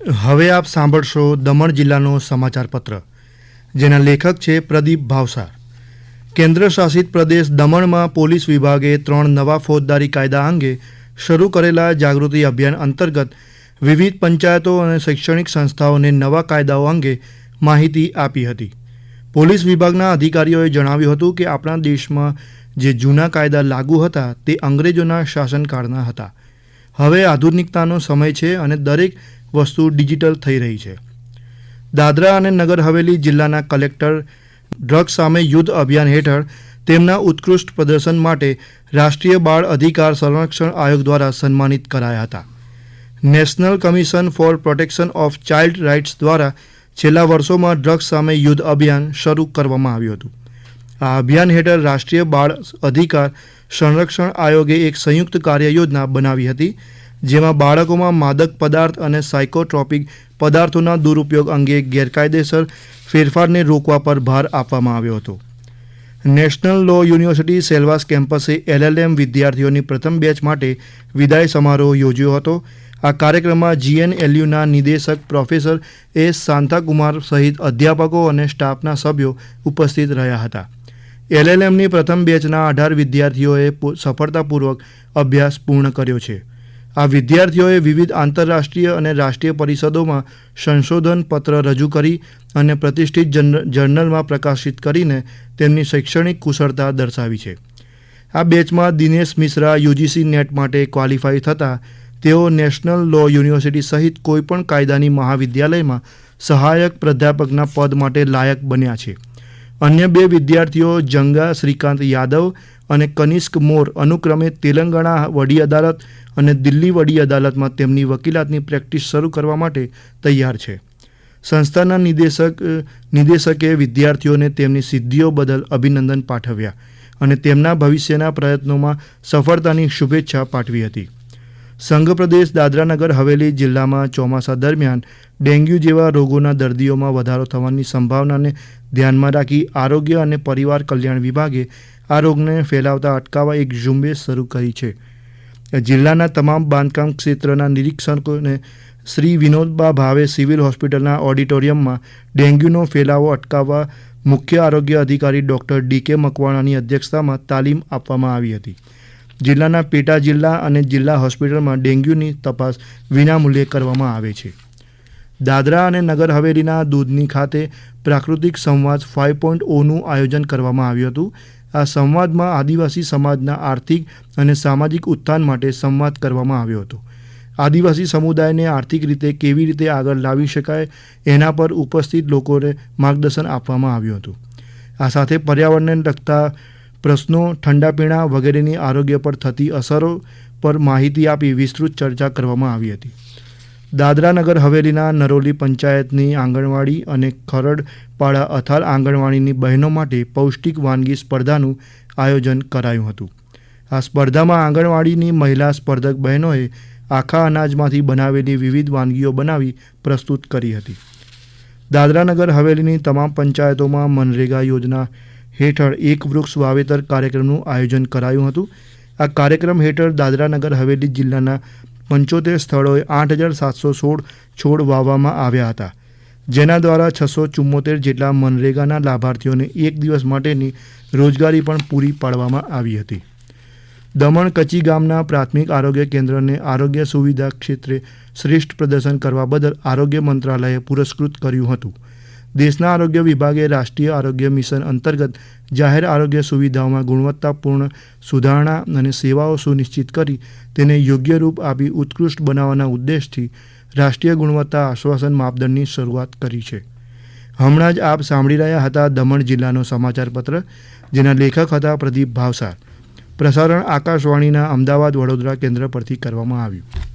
હવે આપ સાંભળશો દમણ જિલ્લાનો સમાચાર પત્ર જેના લેખક છે પ્રદીપ ભાવસાર. કેન્દ્ર શાસિત પ્રદેશ દમણમાં પોલીસ વિભાગે ત્રણ નવા ફોજદારી કાયદા અંગે શરૂ કરેલા જાગૃતિ અભિયાન અંતર્ગત વિવિધ પંચાયતો અને શૈક્ષણિક સંસ્થાઓને નવા કાયદાઓ અંગે માહિતી આપી હતી. પોલીસ વિભાગના અધિકારીઓએ જણાવ્યું હતું કે આપણા દેશમાં જે જૂના કાયદા લાગુ હતા તે અંગ્રેજોના શાસનકાળના હતા. હવે આધુનિકતાનો સમય છે અને દરેક વસ્તુ ડિજિટલ થઈ રહી છે. દાદરા અને નગર હવેલી જિલ્લાના કલેક્ટર ડ્રગ્સ સામે યુદ્ધ અભિયાન હેઠળ તેમના ઉત્કૃષ્ટ પ્રદર્શન માટે રાષ્ટ્રીય બાળ અધિકાર સંરક્ષણ આયોગ દ્વારા સન્માનિત કરાયા હતા. National commission for protection of child rights દ્વારા છેલ્લા વર્ષોમાં ડ્રગ્સ સામે યુદ્ધ અભિયાન શરૂ કરવામાં આવ્યું હતું. આ અભિયાન હેઠળ રાષ્ટ્રીય બાળ અધિકાર સંરક્ષણ આયોગે એક સંયુક્ત કાર્ય યોજના બનાવી હતી, જેમાં બાળકોમાં માદક પદાર્થ અને સાયકોટ્રોપિક પદાર્થોના દુરુપયોગ અંગે ગેરકાયદેસર ફેરફારને રોકવા પર ભાર આપવામાં આવ્યો હતો. નેશનલ લો યુનિવર્સિટી સેલવાસ કેમ્પસે એલએલએમ વિદ્યાર્થીઓની પ્રથમ બેચ માટે વિદાય સમારોહ યોજ્યો હતો. આ કાર્યક્રમમાં જીએનએલયુના નિદેશક પ્રોફેસર એસ શાંતાકુમાર સહિત અધ્યાપકો અને સ્ટાફના સભ્યો ઉપસ્થિત રહ્યા હતા. એલએલએમની પ્રથમ બેચના અઢાર વિદ્યાર્થીઓએ સફળતાપૂર્વક અભ્યાસ પૂર્ણ કર્યો છે. આ વિદ્યાર્થીઓએ વિવિધ આંતરરાષ્ટ્રીય અને રાષ્ટ્રીય પરિષદોમાં સંશોધન પત્ર રજૂ કરી અને પ્રતિષ્ઠિત જર્ન- જર્નલમાં પ્રકાશિત કરીને તેમની શૈક્ષણિક કુશળતા દર્શાવી છે. આ બેચમાં દિનેશ મિશ્રા યુજીસી નેટ માટે ક્વોલિફાય થતાં તેઓ નેશનલ લો યુનિવર્સિટી સહિત કોઈપણ કાયદાની મહાવિદ્યાલયમાં સહાયક પ્રાધ્યાપકના પદ માટે લાયક બન્યા છે. અન્ય બે વિદ્યાર્થીઓ જંગા, શ્રીકાંત યાદવ અને કનિષ્ક મોર અનુક્રમે તેલંગાણા વડી અદાલત અને દિલ્હી વડી અદાલતમાં તેમની વકીલાતની પ્રેક્ટિસ શરૂ કરવા માટે તૈયાર છે. સંસ્થાના નિદેશક, નિદેશકે વિદ્યાર્થીઓને તેમની સિદ્ધિઓ બદલ અભિનંદન પાઠવ્યા અને તેમના ભવિષ્યના પ્રયત્નોમાં સફળતાની શુભેચ્છા પાઠવી હતી. સંઘ પ્રદેશ દાદરાનગર હવેલી જિલ્લામાં ચોમાસા દરમિયાન ડેન્ગ્યુ જેવા રોગોના દર્દીઓમાં વધારો થવાની સંભાવનાને ધ્યાનમાં રાખી આરોગ્ય અને પરિવાર કલ્યાણ વિભાગે આ રોગને ફેલાવતા અટકાવવા એક ઝુંબેશ શરૂ કરી છે. જિલ્લાના તમામ બાંધકામ ક્ષેત્રના નિરીક્ષકોને શ્રી વિનોદબા ભાવે સિવિલ હોસ્પિટલના ઓડિટોરિયમમાં ડેન્ગ્યુનો ફેલાવો અટકાવવા મુખ્ય આરોગ્ય અધિકારી ડૉક્ટર ડી કે મકવાણાની અધ્યક્ષતામાં તાલીમ આપવામાં આવી હતી. જિલ્લાના પેટા જિલ્લા અને જિલ્લા હોસ્પિટલમાં ડેન્ગ્યુની તપાસ વિનામૂલ્યે કરવામાં આવે છે. દાદરા અને નગર હવેલીના દૂધની ખાતે પ્રાકૃતિક સંવાદ ફાઇવ પોઈન્ટ ઓનું આયોજન કરવામાં આવ્યું હતું. આ સંવાદમાં આદિવાસી સમાજના આર્થિક અને સામાજિક ઉત્થાન માટે સંવાદ કરવામાં આવ્યો હતો. આદિવાસી સમુદાયને આર્થિક રીતે કેવી રીતે આગળ લાવી શકાય એના પર ઉપસ્થિત લોકોને માર્ગદર્શન આપવામાં આવ્યું હતું. આ સાથે પર્યાવરણને લગતા પ્રશ્નો ઠંડા પીણા વગેરેની આરોગ્ય પર થતી અસરો પર માહિતી આપી વિસ્તૃત ચર્ચા કરવામાં આવી હતી. દાદરા નગર હવેલીના નરોલી પંચાયતની આંગણવાડી અને ખરડપાડા અથાલ આંગણવાડીની બહેનો માટે પૌષ્ટિક વાનગી સ્પર્ધાનું આયોજન કરાયું હતું. આ સ્પર્ધામાં આંગણવાડીની મહિલા સ્પર્ધક બહેનોએ આખા અનાજમાંથી બનાવેલી વિવિધ વાનગીઓ બનાવી પ્રસ્તુત કરી હતી. દાદરાનગર હવેલીની તમામ પંચાયતોમાં મનરેગા યોજના હેઠળ એક વૃક્ષ વાવેતર કાર્યક્રમનું આયોજન કરાયું હતું. આ કાર્યક્રમ હેઠળ દાદરાનગર હવેલી જિલ્લાના પંચોતેર સ્થળોએ આઠ હજાર સાતસો સોળ છોડ વાવવામાં આવ્યા હતા. જેના દ્વારા છસો ચુમ્મોતેર જેટલા મનરેગાના લાભાર્થીઓને એક દિવસ માટેની રોજગારી પણ પૂરી પાડવામાં આવી હતી. દમણ કચી ગામના પ્રાથમિક આરોગ્ય કેન્દ્રને આરોગ્ય સુવિધા ક્ષેત્રે શ્રેષ્ઠ પ્રદર્શન કરવા બદલ આરોગ્ય મંત્રાલયે પુરસ્કૃત કર્યું હતું. દેશના આરોગ્ય વિભાગે રાષ્ટ્રીય આરોગ્ય મિશન અંતર્ગત જાહેર આરોગ્ય સુવિધાઓમાં ગુણવત્તાપૂર્ણ સુધારણા અને સેવાઓ સુનિશ્ચિત કરી તેને યોગ્ય રૂપ આપી ઉત્કૃષ્ટ બનાવવાના ઉદ્દેશથી રાષ્ટ્રીય ગુણવત્તા આશ્વાસન માપદંડની શરૂઆત કરી છે. હમણાં જ આપ સાંભળી રહ્યા હતા દમણ જિલ્લાનો સમાચારપત્ર, જેના લેખક હતા પ્રદીપ ભાવસાર. પ્રસારણ આકાશવાણીના અમદાવાદ વડોદરા કેન્દ્ર પરથી કરવામાં આવ્યું.